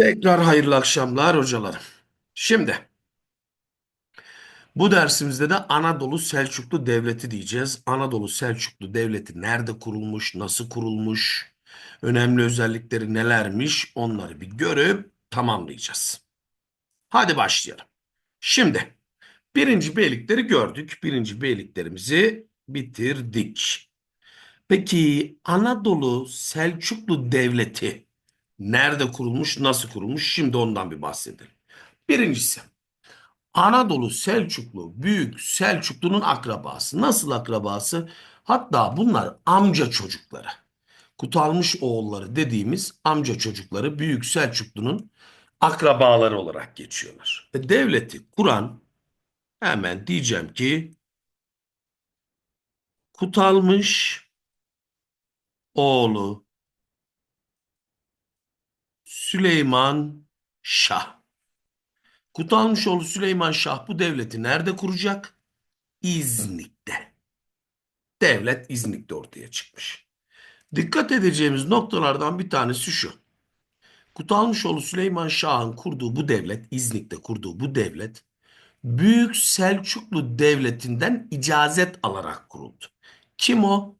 Tekrar hayırlı akşamlar hocalarım. Şimdi bu dersimizde de Anadolu Selçuklu Devleti diyeceğiz. Anadolu Selçuklu Devleti nerede kurulmuş, nasıl kurulmuş, önemli özellikleri nelermiş onları bir görüp tamamlayacağız. Hadi başlayalım. Şimdi birinci beylikleri gördük. Birinci beyliklerimizi bitirdik. Peki Anadolu Selçuklu Devleti nerede kurulmuş, nasıl kurulmuş? Şimdi ondan bir bahsedelim. Birincisi Anadolu Selçuklu Büyük Selçuklu'nun akrabası. Nasıl akrabası? Hatta bunlar amca çocukları. Kutalmış oğulları dediğimiz amca çocukları Büyük Selçuklu'nun akrabaları olarak geçiyorlar. Ve devleti kuran hemen diyeceğim ki Kutalmış oğlu Süleyman Şah. Kutalmışoğlu Süleyman Şah bu devleti nerede kuracak? İznik'te. Devlet İznik'te ortaya çıkmış. Dikkat edeceğimiz noktalardan bir tanesi şu. Kutalmışoğlu Süleyman Şah'ın kurduğu bu devlet, İznik'te kurduğu bu devlet, Büyük Selçuklu Devleti'nden icazet alarak kuruldu. Kim o?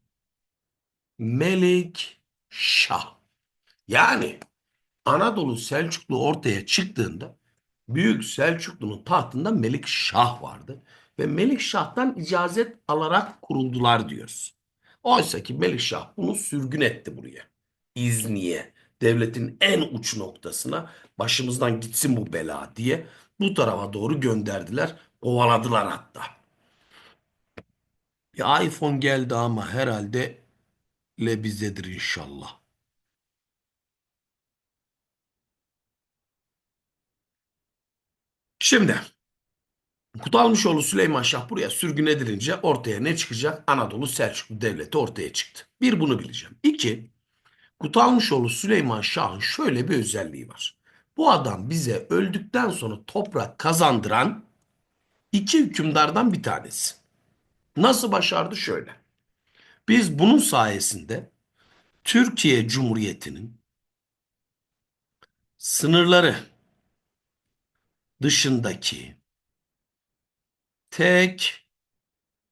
Melik Şah. Yani Anadolu Selçuklu ortaya çıktığında Büyük Selçuklu'nun tahtında Melik Şah vardı. Ve Melik Şah'tan icazet alarak kuruldular diyoruz. Oysa ki Melik Şah bunu sürgün etti buraya. İzni'ye, devletin en uç noktasına başımızdan gitsin bu bela diye bu tarafa doğru gönderdiler. Kovaladılar hatta. Bir iPhone geldi ama herhalde lebizedir inşallah. Şimdi Kutalmışoğlu Süleyman Şah buraya sürgün edilince ortaya ne çıkacak? Anadolu Selçuklu Devleti ortaya çıktı. Bir bunu bileceğim. İki, Kutalmışoğlu Süleyman Şah'ın şöyle bir özelliği var. Bu adam bize öldükten sonra toprak kazandıran iki hükümdardan bir tanesi. Nasıl başardı şöyle. Biz bunun sayesinde Türkiye Cumhuriyeti'nin sınırları dışındaki tek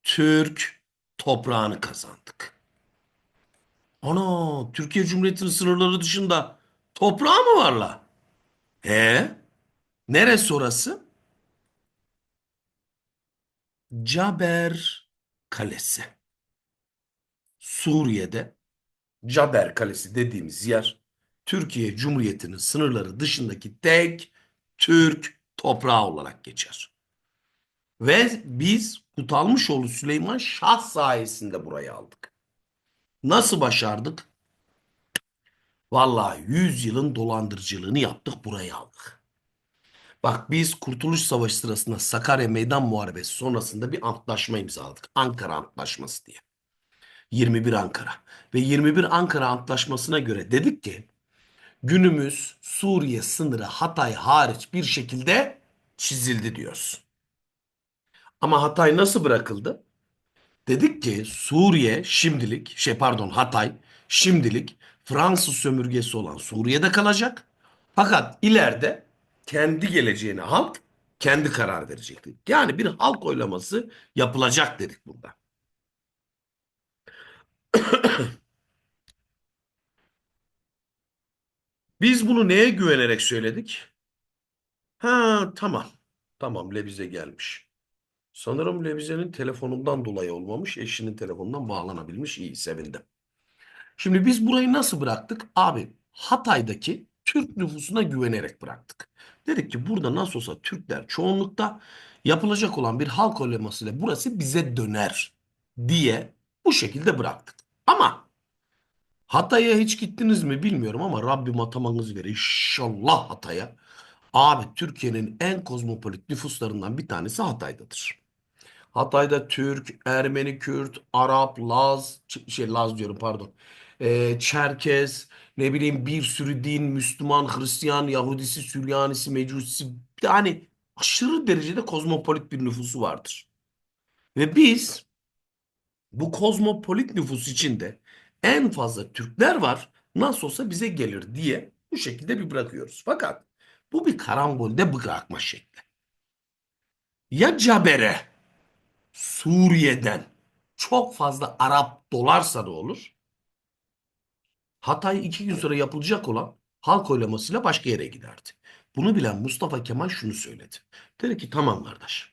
Türk toprağını kazandık. Ana Türkiye Cumhuriyeti'nin sınırları dışında toprağı mı var la? E neresi orası? Caber Kalesi. Suriye'de Caber Kalesi dediğimiz yer Türkiye Cumhuriyeti'nin sınırları dışındaki tek Türk toprağı olarak geçer. Ve biz Kutalmışoğlu Süleyman Şah sayesinde burayı aldık. Nasıl başardık? Vallahi 100 yılın dolandırıcılığını yaptık burayı aldık. Bak biz Kurtuluş Savaşı sırasında Sakarya Meydan Muharebesi sonrasında bir antlaşma imzaladık. Ankara Antlaşması diye. 21 Ankara. Ve 21 Ankara Antlaşması'na göre dedik ki günümüz Suriye sınırı Hatay hariç bir şekilde çizildi diyoruz. Ama Hatay nasıl bırakıldı? Dedik ki Suriye şimdilik, şey pardon Hatay şimdilik Fransız sömürgesi olan Suriye'de kalacak. Fakat ileride kendi geleceğine halk kendi karar verecekti. Yani bir halk oylaması yapılacak dedik burada. Biz bunu neye güvenerek söyledik? Ha tamam. Tamam Levize gelmiş. Sanırım Levize'nin telefonundan dolayı olmamış. Eşinin telefonundan bağlanabilmiş. İyi sevindim. Şimdi biz burayı nasıl bıraktık? Abi Hatay'daki Türk nüfusuna güvenerek bıraktık. Dedik ki burada nasıl olsa Türkler çoğunlukta yapılacak olan bir halk oylamasıyla burası bize döner diye bu şekilde bıraktık. Ama Hatay'a hiç gittiniz mi bilmiyorum ama Rabbim atamanız verir. İnşallah Hatay'a. Abi Türkiye'nin en kozmopolit nüfuslarından bir tanesi Hatay'dadır. Hatay'da Türk, Ermeni, Kürt, Arap, Laz, şey Laz diyorum pardon. Ee, Çerkez, ne bileyim bir sürü din, Müslüman, Hristiyan, Yahudisi, Süryanisi, Mecusisi yani aşırı derecede kozmopolit bir nüfusu vardır. Ve biz bu kozmopolit nüfus içinde en fazla Türkler var nasıl olsa bize gelir diye Bu şekilde bir bırakıyoruz. Fakat bu bir karambolde bırakma şekli. Ya Caber'e Suriye'den çok fazla Arap dolarsa da olur. Hatay iki gün sonra yapılacak olan halk oylamasıyla başka yere giderdi. Bunu bilen Mustafa Kemal şunu söyledi. Dedi ki tamam kardeş.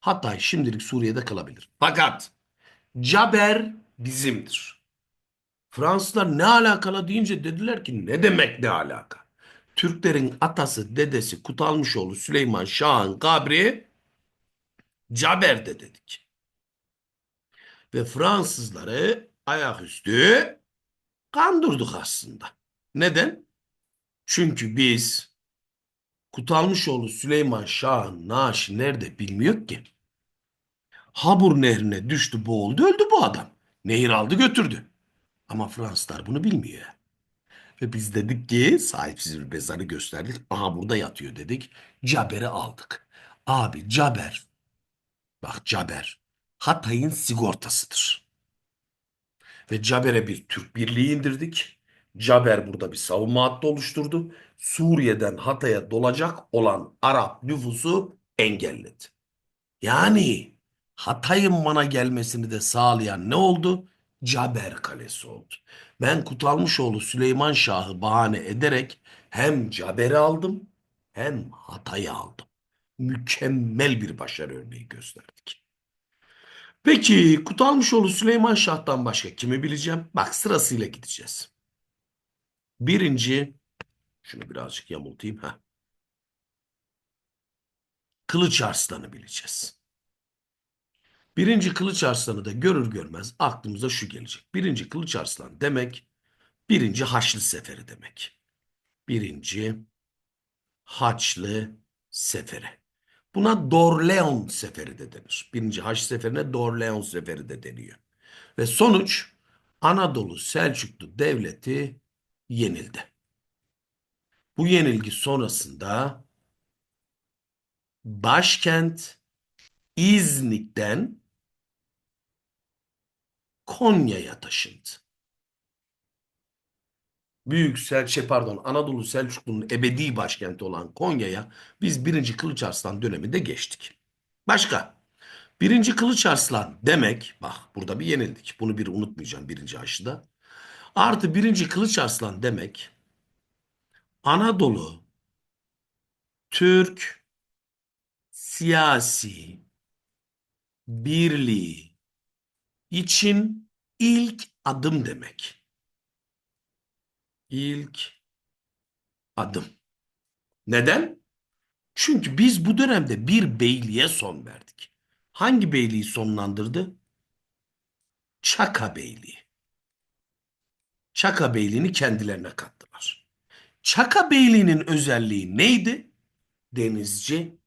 Hatay şimdilik Suriye'de kalabilir. Fakat Caber bizimdir. Fransızlar ne alakalı deyince dediler ki ne demek ne alaka? Türklerin atası dedesi Kutalmışoğlu Süleyman Şah'ın kabri Caber'de dedik. Ve Fransızları ayaküstü kandırdık aslında. Neden? Çünkü biz Kutalmışoğlu Süleyman Şah'ın naaşı nerede bilmiyor ki. Habur nehrine düştü boğuldu öldü bu adam. Nehir aldı götürdü. Ama Fransızlar bunu bilmiyor. Ve biz dedik ki sahipsiz bir mezarı gösterdik. Aha burada yatıyor dedik. Caber'i aldık. Abi Caber bak Caber Hatay'ın sigortasıdır. Ve Caber'e bir Türk birliği indirdik. Caber burada bir savunma hattı oluşturdu. Suriye'den Hatay'a dolacak olan Arap nüfusu engelledi. Yani Hatay'ın bana gelmesini de sağlayan ne oldu? Caber Kalesi oldu. Ben Kutalmışoğlu Süleyman Şah'ı bahane ederek hem Caber'i aldım hem Hatay'ı aldım. Mükemmel bir başarı örneği gösterdik. Peki Kutalmışoğlu Süleyman Şah'tan başka kimi bileceğim? Bak sırasıyla gideceğiz. Birinci, şunu birazcık yamultayım. ha. Kılıç Arslan'ı bileceğiz. Birinci Kılıç Arslan'ı da görür görmez aklımıza şu gelecek. Birinci Kılıç Arslan demek, birinci Haçlı Seferi demek. Birinci Haçlı Seferi. Buna Dorleon Seferi de denir. Birinci Haç Seferi'ne Dorleon Seferi de deniyor. Ve sonuç Anadolu Selçuklu Devleti yenildi. Bu yenilgi sonrasında başkent İznik'ten Konya'ya taşındı. Büyük Sel şey pardon Anadolu Selçuklu'nun ebedi başkenti olan Konya'ya biz 1. Kılıç Arslan döneminde geçtik. Başka? 1. Kılıç Arslan demek bak burada bir yenildik. Bunu bir unutmayacağım birinci aşıda. Artı 1. Kılıç Arslan demek Anadolu Türk siyasi birliği için ilk adım demek. İlk adım. Neden? Çünkü biz bu dönemde bir beyliğe son verdik. Hangi beyliği sonlandırdı? Çaka Beyliği. Çaka Beyliğini kendilerine kattılar. Çaka Beyliği'nin özelliği neydi? Denizci.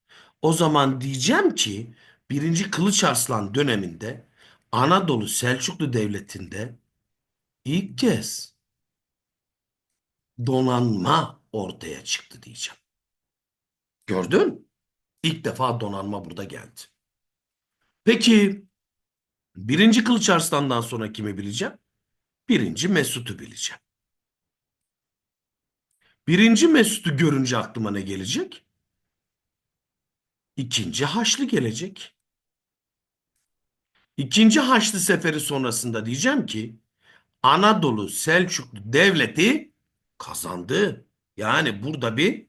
O zaman diyeceğim ki 1. Kılıç Arslan döneminde Anadolu Selçuklu Devleti'nde ilk kez donanma ortaya çıktı diyeceğim. Gördün? İlk defa donanma burada geldi. Peki birinci Kılıç Arslan'dan sonra kimi bileceğim? Birinci Mesut'u bileceğim. Birinci Mesut'u görünce aklıma ne gelecek? İkinci Haçlı gelecek. İkinci Haçlı Seferi sonrasında diyeceğim ki Anadolu Selçuklu Devleti kazandı. Yani burada bir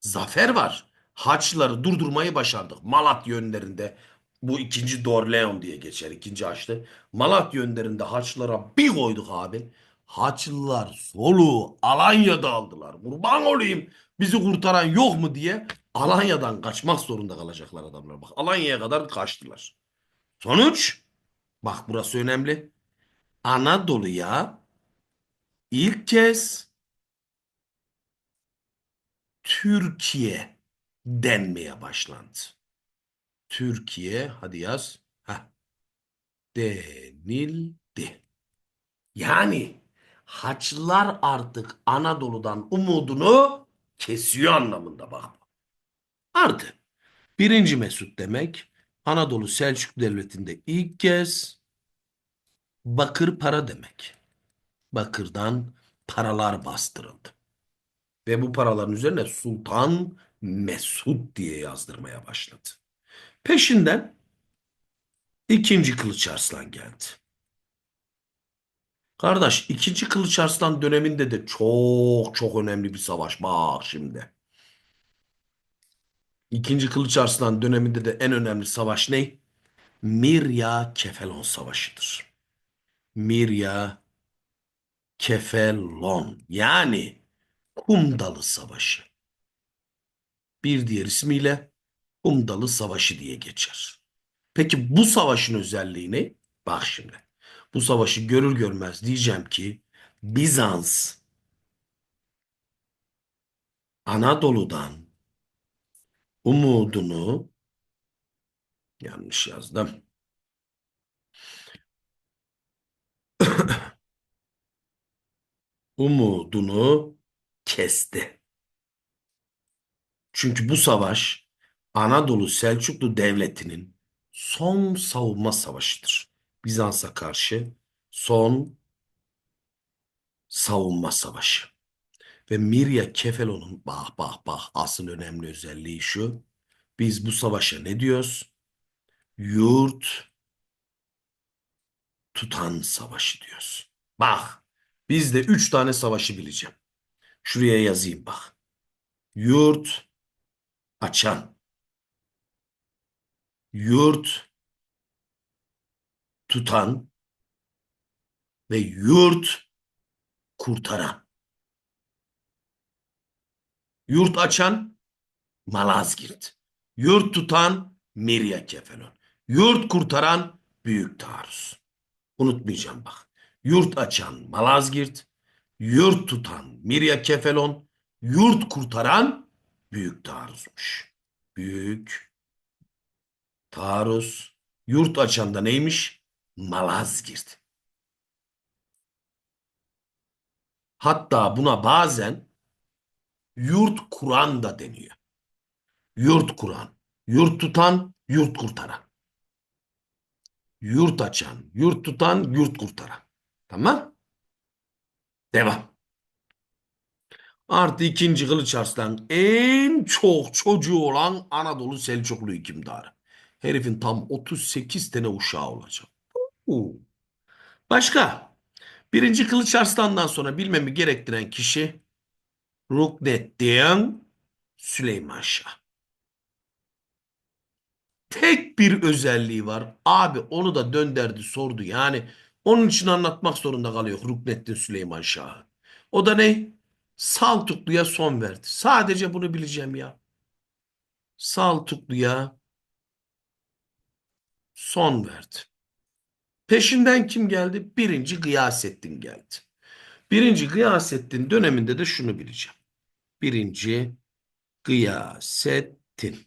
zafer var. Haçlıları durdurmayı başardık. Malatya yönlerinde bu ikinci Dorleon diye geçer. ikinci Haçlı. Malatya yönlerinde Haçlılara bir koyduk abi. Haçlılar soluğu Alanya'da aldılar. Kurban olayım bizi kurtaran yok mu diye Alanya'dan kaçmak zorunda kalacaklar adamlar. Bak Alanya'ya kadar kaçtılar. Sonuç bak burası önemli. Anadolu'ya ilk kez Türkiye denmeye başlandı. Türkiye hadi yaz. Heh. Denildi. Yani Haçlılar artık Anadolu'dan umudunu kesiyor anlamında bak. Artı birinci Mesut demek Anadolu Selçuklu Devleti'nde ilk kez bakır para demek. Bakırdan paralar bastırıldı. Ve bu paraların üzerine Sultan Mesud diye yazdırmaya başladı. Peşinden ikinci Kılıç Arslan geldi. Kardeş ikinci Kılıç Arslan döneminde de çok çok önemli bir savaş. Bak şimdi. İkinci Kılıç Arslan döneminde de en önemli savaş ne? Mirya Kefelon Savaşı'dır. Mirya Kefelon yani Kumdalı Savaşı. Bir diğer ismiyle Kumdalı Savaşı diye geçer. Peki bu savaşın özelliği ne? Bak şimdi. Bu savaşı görür görmez diyeceğim ki Bizans Anadolu'dan umudunu yanlış yazdım. umudunu kesti. Çünkü bu savaş Anadolu Selçuklu Devleti'nin son savunma savaşıdır. Bizans'a karşı son savunma savaşı. Ve Mirya Kefelo'nun bah bah bah asıl önemli özelliği şu. Biz bu savaşa ne diyoruz? Yurt tutan savaşı diyoruz. Bak bizde üç tane savaşı bileceğim. Şuraya yazayım bak. Yurt açan. Yurt tutan ve yurt kurtaran. Yurt açan Malazgirt. Yurt tutan Mirya Kefalon. Yurt kurtaran Büyük Taarruz. Unutmayacağım bak. Yurt açan Malazgirt. Yurt tutan Mirya Kefalon. Yurt kurtaran Büyük Taarruz'muş. Büyük Taarruz. Yurt açan da neymiş? Malazgirt. Hatta buna bazen yurt kuran da deniyor. Yurt kuran, yurt tutan, yurt kurtaran. Yurt açan, yurt tutan, yurt kurtaran. Tamam? Devam. Artı ikinci Kılıç Arslan en çok çocuğu olan Anadolu Selçuklu hükümdarı. Herifin tam 38 tane uşağı olacak. Oo. Başka? Birinci Kılıç Arslan'dan sonra bilmemi gerektiren kişi Rukneddin Süleyman Şah. Tek bir özelliği var. Abi onu da dönderdi sordu. Yani onun için anlatmak zorunda kalıyor Rukneddin Süleyman Şah'ı. O da ne? Saltuklu'ya son verdi. Sadece bunu bileceğim ya. Saltuklu'ya son verdi. Peşinden kim geldi? Birinci Gıyasettin geldi. Birinci Gıyasettin döneminde de şunu bileceğim. Birinci Gıyasettin.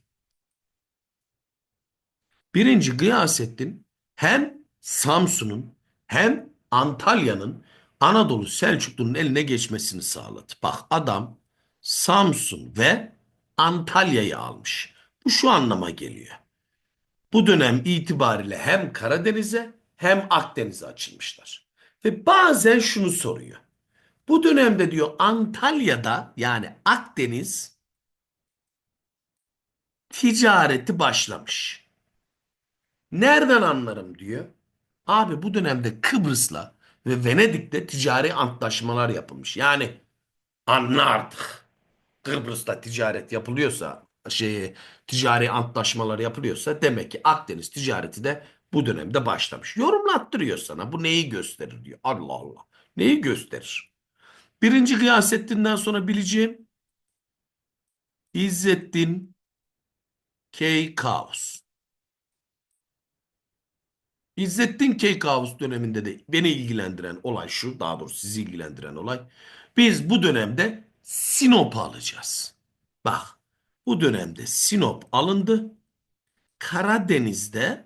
Birinci Gıyasettin hem Samsun'un hem Antalya'nın Anadolu Selçuklu'nun eline geçmesini sağladı. Bak adam Samsun ve Antalya'yı almış. Bu şu anlama geliyor. Bu dönem itibariyle hem Karadeniz'e hem Akdeniz'e açılmışlar. Ve bazen şunu soruyor. Bu dönemde diyor Antalya'da yani Akdeniz ticareti başlamış. Nereden anlarım diyor. Abi bu dönemde Kıbrıs'la ve Venedik'te ticari antlaşmalar yapılmış. Yani anla artık. Kıbrıs'ta ticaret yapılıyorsa, şey ticari antlaşmalar yapılıyorsa demek ki Akdeniz ticareti de bu dönemde başlamış. Yorumlattırıyor sana. Bu neyi gösterir diyor. Allah Allah. Neyi gösterir? Birinci Gıyasettin'den sonra bileceğim İzzettin Keykavus. İzzettin Keykavus döneminde de beni ilgilendiren olay şu, daha doğrusu sizi ilgilendiren olay. Biz bu dönemde Sinop'u alacağız. Bak, bu dönemde Sinop alındı. Karadeniz'de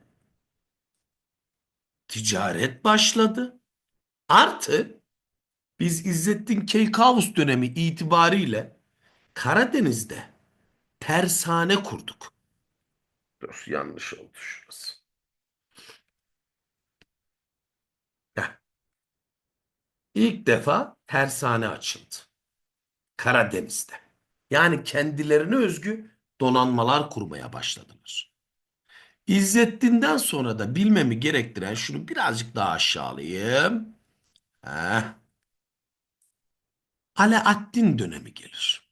ticaret başladı. Artı biz İzzettin Keykavus dönemi itibariyle Karadeniz'de tersane kurduk. Dur yanlış oldu şurası. Heh. İlk defa tersane açıldı. Karadeniz'de. Yani kendilerine özgü donanmalar kurmaya başladılar. İzzettin'den sonra da bilmemi gerektiren şunu birazcık daha aşağılayayım. Heh. Alaaddin dönemi gelir.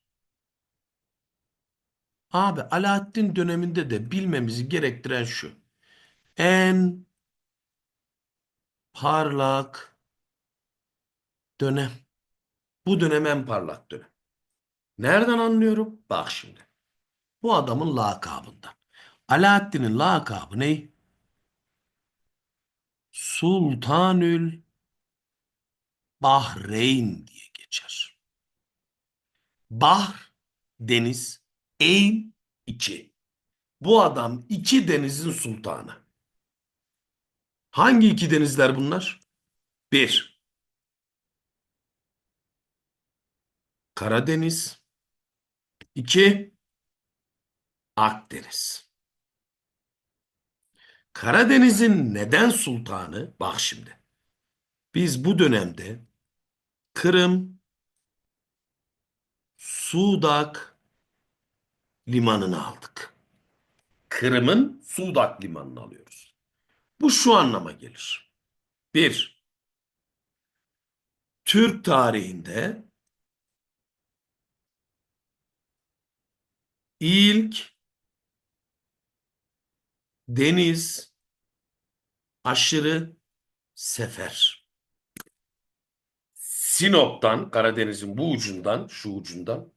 Abi Alaaddin döneminde de bilmemizi gerektiren şu. En parlak dönem. Bu dönem en parlak dönem. Nereden anlıyorum? Bak şimdi. Bu adamın lakabından. Alaaddin'in lakabı ne? Sultanül Bahreyn diye geçer. Bahr, deniz, Eyn, iki. Bu adam iki denizin sultanı. Hangi iki denizler bunlar? Bir, Karadeniz. İki, Akdeniz. Karadeniz'in neden sultanı? Bak şimdi. Biz bu dönemde Kırım, Sudak limanını aldık. Kırım'ın Sudak limanını alıyoruz. Bu şu anlama gelir. Bir, Türk tarihinde ilk deniz aşırı sefer. Sinop'tan Karadeniz'in bu ucundan şu ucundan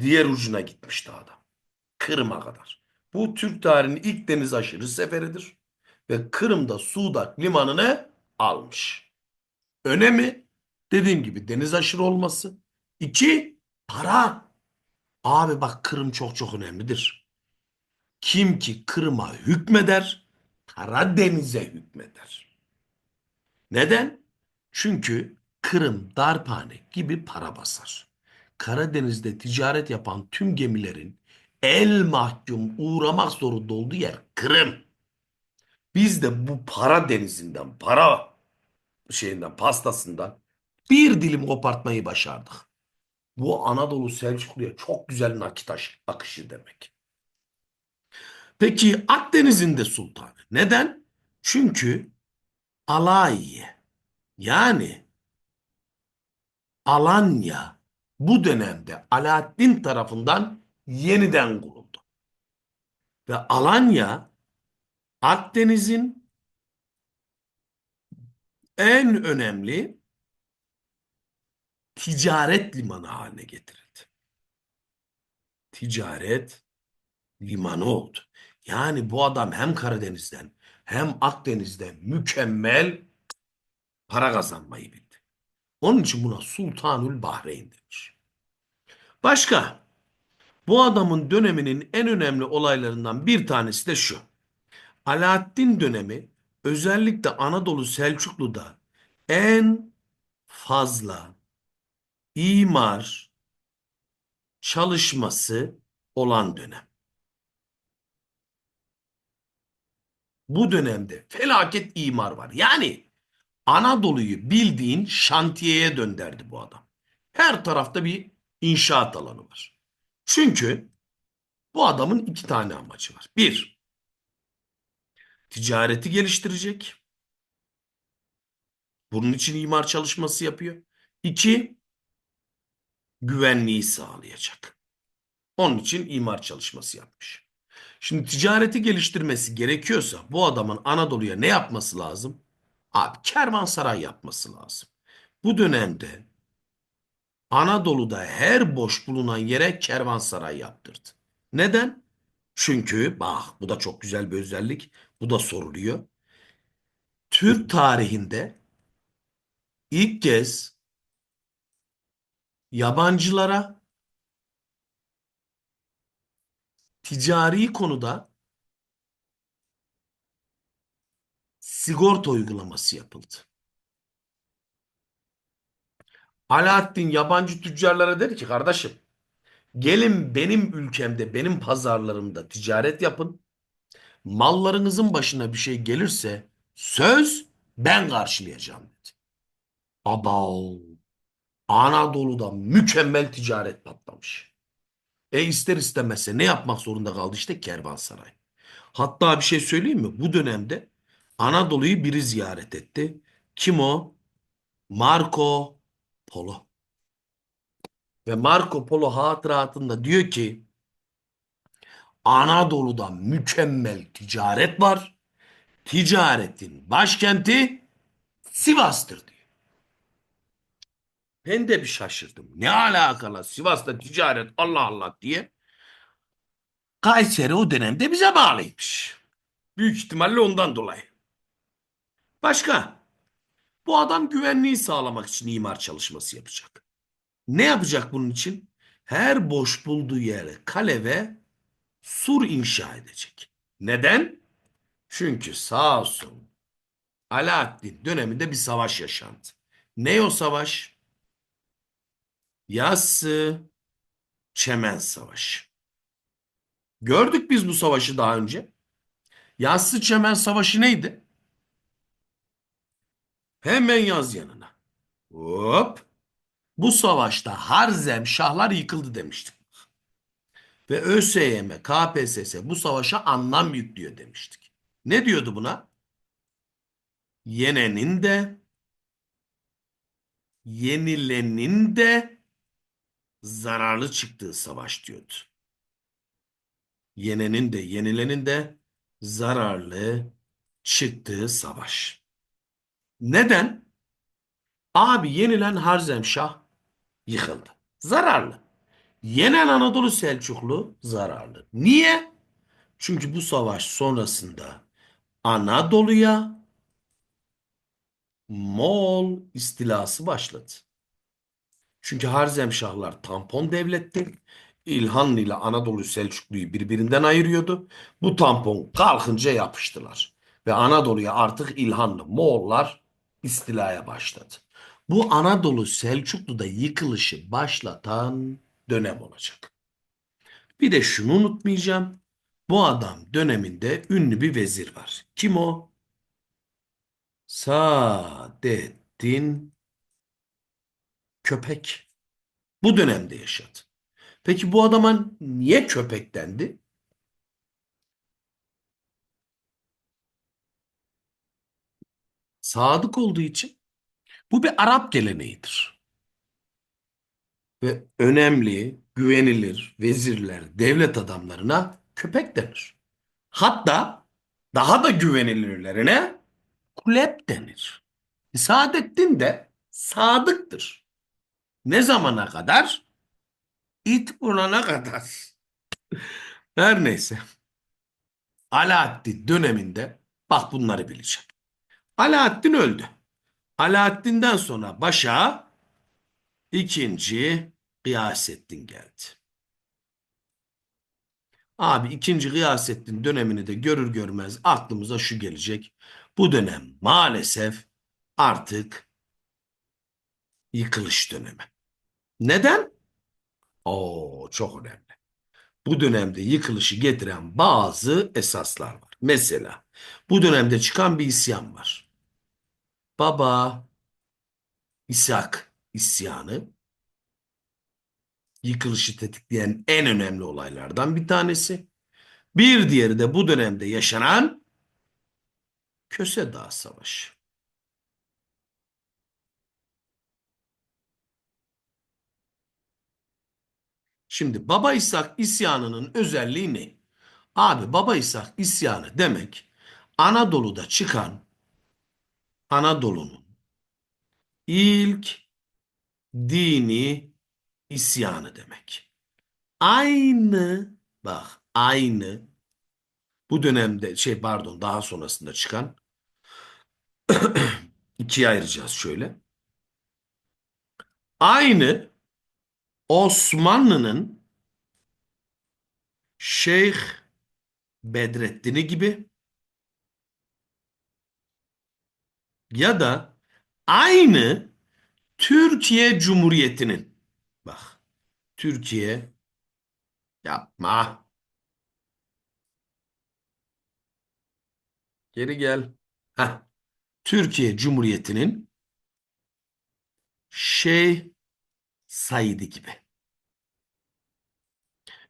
diğer ucuna gitmişti adam. Kırım'a kadar. Bu Türk tarihinin ilk deniz aşırı seferidir. Ve Kırım'da Sudak limanını almış. Önemi dediğim gibi deniz aşırı olması. İki para. Abi bak Kırım çok çok önemlidir. Kim ki Kırım'a hükmeder Karadeniz'e hükmeder. Neden? Çünkü Kırım darphane gibi para basar. Karadeniz'de ticaret yapan tüm gemilerin el mahkum uğramak zorunda olduğu yer Kırım. Biz de bu para denizinden, para şeyinden, pastasından bir dilim kopartmayı başardık. Bu Anadolu Selçuklu'ya çok güzel nakit akışı demek. Peki Akdeniz'in de sultanı. Neden? Çünkü Alanya yani Alanya bu dönemde Alaaddin tarafından yeniden kuruldu. Ve Alanya Akdeniz'in en önemli ticaret limanı haline getirildi. Ticaret limanı oldu. Yani bu adam hem Karadeniz'den hem Akdeniz'den mükemmel para kazanmayı bildi. Onun için buna Sultanül Bahreyn denir. Başka? Bu adamın döneminin en önemli olaylarından bir tanesi de şu. Alaaddin dönemi özellikle Anadolu Selçuklu'da en fazla imar çalışması olan dönem. Bu dönemde felaket imar var. Yani Anadolu'yu bildiğin şantiyeye dönderdi bu adam. Her tarafta bir inşaat alanı var. Çünkü bu adamın iki tane amacı var. Bir, ticareti geliştirecek. Bunun için imar çalışması yapıyor. İki, güvenliği sağlayacak. Onun için imar çalışması yapmış. Şimdi ticareti geliştirmesi gerekiyorsa bu adamın Anadolu'ya ne yapması lazım? Abi kervansaray yapması lazım. Bu dönemde Anadolu'da her boş bulunan yere kervansaray yaptırdı. Neden? Çünkü bak bu da çok güzel bir özellik. Bu da soruluyor. Türk tarihinde ilk kez yabancılara ticari konuda sigorta uygulaması yapıldı. Alaaddin yabancı tüccarlara dedi ki kardeşim gelin benim ülkemde benim pazarlarımda ticaret yapın. Mallarınızın başına bir şey gelirse söz ben karşılayacağım dedi. Abav. Anadolu'da mükemmel ticaret patlamış. E ister istemezse ne yapmak zorunda kaldı işte kervansaray. Hatta bir şey söyleyeyim mi? Bu dönemde Anadolu'yu biri ziyaret etti. Kim o? Marco Polo. Ve Marco Polo hatıratında diyor ki Anadolu'da mükemmel ticaret var. Ticaretin başkenti Sivas'tır diyor. Ben de bir şaşırdım. Ne alakalı Sivas'ta ticaret Allah Allah diye. Kayseri o dönemde bize bağlıymış. Büyük ihtimalle ondan dolayı. Başka? Bu adam güvenliği sağlamak için imar çalışması yapacak. Ne yapacak bunun için? Her boş bulduğu yere kale ve sur inşa edecek. Neden? Çünkü sağ olsun Alaaddin döneminde bir savaş yaşandı. Ne o savaş? Yassı Çemen Savaşı. Gördük biz bu savaşı daha önce. Yassı Çemen Savaşı neydi? Hemen yaz yanına. Hop. Bu savaşta Harzem Şahlar yıkıldı demiştik. Ve ÖSYM, KPSS bu savaşa anlam yüklüyor demiştik. Ne diyordu buna? Yenenin de yenilenin de zararlı çıktığı savaş diyordu. Yenenin de yenilenin de zararlı çıktığı savaş. Neden? Abi yenilen Harzemşah yıkıldı. Zararlı. Yenen Anadolu Selçuklu zararlı. Niye? Çünkü bu savaş sonrasında Anadolu'ya Moğol istilası başladı. Çünkü Harzemşahlar tampon devletti. İlhanlı ile Anadolu Selçuklu'yu birbirinden ayırıyordu. Bu tampon kalkınca yapıştılar. Ve Anadolu'ya artık İlhanlı Moğollar istilaya başladı. Bu Anadolu Selçuklu'da yıkılışı başlatan dönem olacak. Bir de şunu unutmayacağım. Bu adam döneminde ünlü bir vezir var. Kim o? Saadettin Köpek. Bu dönemde yaşadı. Peki bu adama niye köpek dendi? Sadık olduğu için. Bu bir Arap geleneğidir. Ve önemli, güvenilir vezirler, devlet adamlarına köpek denir. Hatta daha da güvenilirlerine kulep denir. Saadettin de sadıktır. Ne zamana kadar? İt bulana kadar. Her neyse. Alaaddin döneminde bak bunları bileceğim. Alaaddin öldü. Alaaddin'den sonra başa ikinci Gıyasettin geldi. Abi ikinci Gıyasettin dönemini de görür görmez aklımıza şu gelecek. Bu dönem maalesef artık yıkılış dönemi. Neden? Oo çok önemli. Bu dönemde yıkılışı getiren bazı esaslar var. Mesela bu dönemde çıkan bir isyan var. Baba İshak isyanı yıkılışı tetikleyen en önemli olaylardan bir tanesi. Bir diğeri de bu dönemde yaşanan Köse Dağı Savaşı. Şimdi Baba İshak isyanının özelliği ne? Abi Baba İshak isyanı demek Anadolu'da çıkan Anadolu'nun ilk dini isyanı demek. Aynı bak aynı bu dönemde şey pardon daha sonrasında çıkan ikiye ayıracağız şöyle. Aynı Osmanlı'nın Şeyh Bedrettin'i gibi ya da aynı Türkiye Cumhuriyeti'nin bak Türkiye yapma geri gel Heh. Türkiye Cumhuriyeti'nin Şeyh Said'i gibi.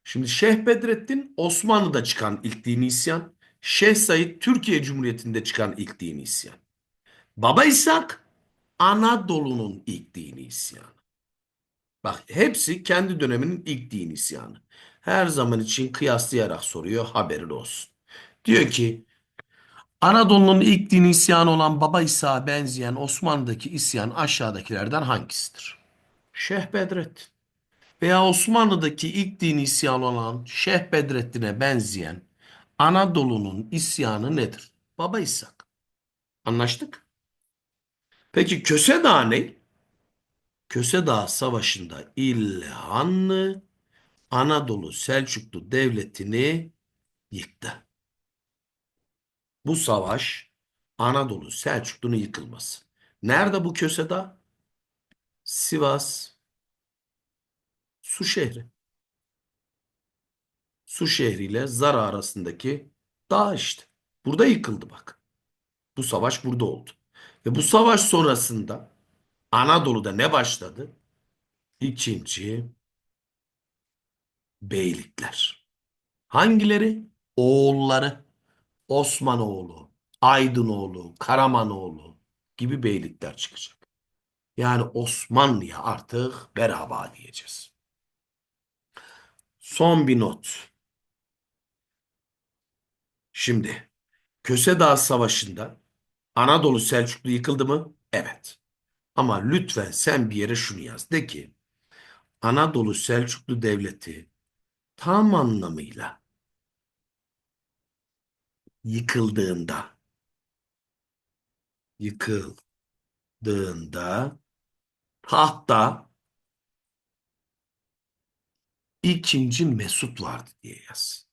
Şimdi Şeyh Bedrettin Osmanlı'da çıkan ilk dini isyan. Şeyh Said Türkiye Cumhuriyeti'nde çıkan ilk dini isyan. Baba İshak Anadolu'nun ilk dini isyanı. Bak hepsi kendi döneminin ilk dini isyanı. Her zaman için kıyaslayarak soruyor haberin olsun. Diyor ki Anadolu'nun ilk dini isyanı olan Baba İsa'ya benzeyen Osmanlı'daki isyan aşağıdakilerden hangisidir? Şeyh Bedrettin veya Osmanlı'daki ilk dini isyan olan Şeyh Bedrettin'e benzeyen Anadolu'nun isyanı nedir? Baba İshak. Anlaştık? Peki Köse Dağı ne? Köse Dağı Savaşı'nda İlhanlı Anadolu Selçuklu Devleti'ni yıktı. Bu savaş Anadolu Selçuklu'nun yıkılması. Nerede bu Köse Dağı? Sivas Su şehri. Su şehriyle Zara arasındaki dağ işte. Burada yıkıldı bak. Bu savaş burada oldu. Ve bu savaş sonrasında Anadolu'da ne başladı? İkinci beylikler. Hangileri? Oğulları. Osmanoğlu, Aydınoğlu, Karamanoğlu gibi beylikler çıkacak. Yani Osmanlı'ya artık merhaba diyeceğiz. Son bir not. Şimdi Köse Dağı Savaşı'nda Anadolu Selçuklu yıkıldı mı? Evet. Ama lütfen sen bir yere şunu yaz. De ki Anadolu Selçuklu Devleti tam anlamıyla yıkıldığında yıkıldığında tahta ikinci Mesut vardı diye yaz.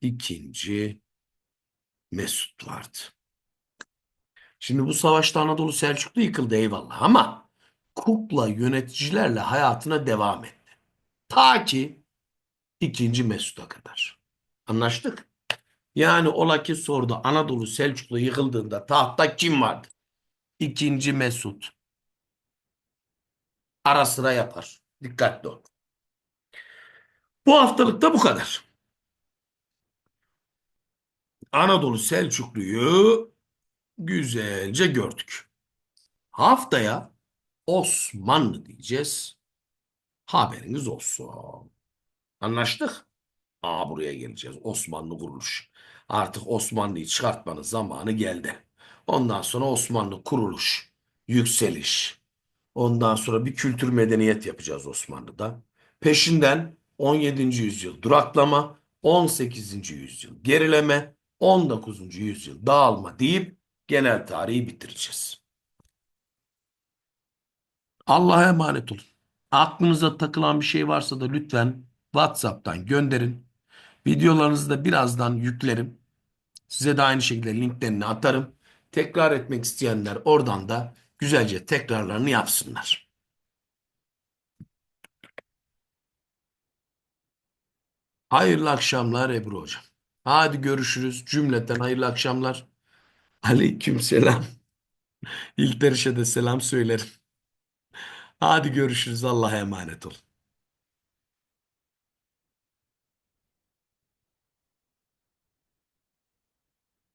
İkinci Mesut vardı. Şimdi bu savaşta Anadolu Selçuklu yıkıldı eyvallah ama kukla yöneticilerle hayatına devam etti. Ta ki ikinci Mesut'a kadar. Anlaştık? Yani ola ki sordu Anadolu Selçuklu yıkıldığında tahtta kim vardı? İkinci Mesut. Ara sıra yapar. Dikkatli ol. Bu haftalıkta bu kadar. Anadolu Selçuklu'yu güzelce gördük. Haftaya Osmanlı diyeceğiz. Haberiniz olsun. Anlaştık? Aa buraya geleceğiz. Osmanlı kuruluş. Artık Osmanlı'yı çıkartmanın zamanı geldi. Ondan sonra Osmanlı kuruluş, yükseliş. Ondan sonra bir kültür medeniyet yapacağız Osmanlı'da. Peşinden 17. yüzyıl duraklama, 18. yüzyıl gerileme, 19. yüzyıl dağılma deyip genel tarihi bitireceğiz. Allah'a emanet olun. Aklınıza takılan bir şey varsa da lütfen WhatsApp'tan gönderin. Videolarınızı da birazdan yüklerim. Size de aynı şekilde linklerini atarım. Tekrar etmek isteyenler oradan da güzelce tekrarlarını yapsınlar. Hayırlı akşamlar Ebru Hocam. Hadi görüşürüz. Cümleten hayırlı akşamlar. Aleyküm selam. İlterişe de selam söylerim. Hadi görüşürüz. Allah'a emanet olun.